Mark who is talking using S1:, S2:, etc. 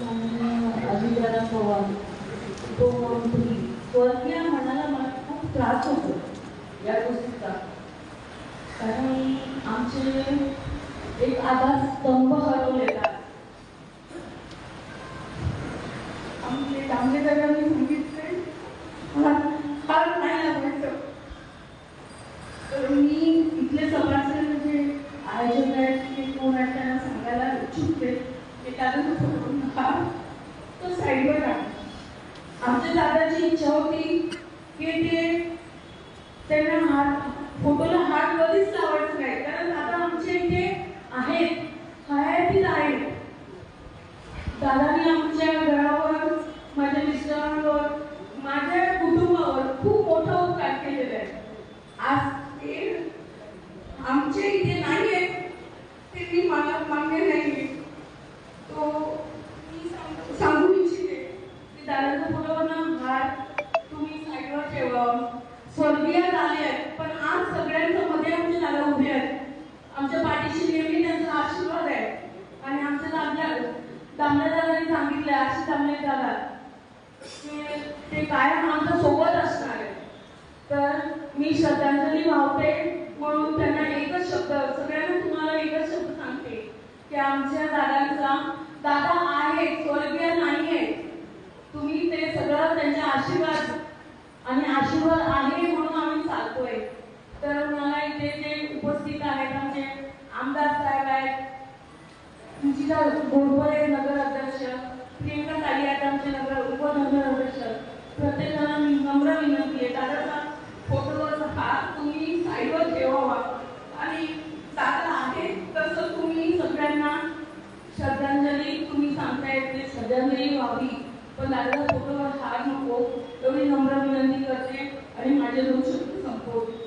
S1: अजितदादा पवार स्वर्गीय म्हणायला मला खूप त्रास होतो या गोष्टीचा कारण आमचे एक आधार स्तंभ हरवलेला आमचे चांगले तर मला फार नाही लागायचं तर मी इथले सभासद म्हणजे आयोजक आहेत की कोण आहेत त्यांना सांगायला इच्छुकते की फोटो नका तो साईडवर टाका आमच्या दादाची इच्छा होती की ते त्यांना हात फोटोला हात कधीच लावायचं नाही. कारण दादा आमच्या इथे आहेत. हयातीत आहेत. दादाने आमच्या घरावर माझ्या मिस्टरांवर माझ्या कुटुंबावर खूप मोठा उपकार केलेला आहे. आज ते आमच्या इथे नाही आहेत ते मी मला मान्य नाही तो मी सांग- सांगू इच्छिते की दादाच्या फोटोवरनं हात तुम्ही साईडवर ठेवा स्वर्गीय झाले आहेत पण आज सगळ्यांच्या मध्ये आमचे दादा उभे आहेत. आमच्या पाठीशी नेहमी त्यांचा आशीर्वाद आहे. आणि आमच्या दादा दामले दादांनी सांगितले अशी दामले दादा ते कायम आमच्यासोबत असणार आहे तर मी श्रद्धांजली वाहते म्हणून त्यांना एकच शब्द सगळ्यांना तुम्हाला एकच शब्द सांगते की आमच्या दादांचा दादा आहे स्वर्गीय नाही आहे तुम्ही ते सगळं त्यांचे आशीर्वाद आणि आशीर्वाद आहे म्हणून आम्ही चालतोय तर मला इथे जे उपस्थित आहेत आमचे आमदार साहेब आहेत. रुचिता गोडबोले नगर अध्यक्ष प्रियंका ताई आमचे नगर उपनगर अध्यक्ष. प्रत्येकाला मी नम्र विनंती आहे दादाचा फोटोवर हात तुम्ही साईडवर ठेवावा. आणि दादा आहे तसं तुम्ही सगळ्यांना श्रद्धांजली तुम्ही सांगताय ते श्रद्धांजली व्हावी. पण दादाचा फोटोवर हात नको एवढी नम्र विनंती करते आणि माझे दोन शब्द संपवते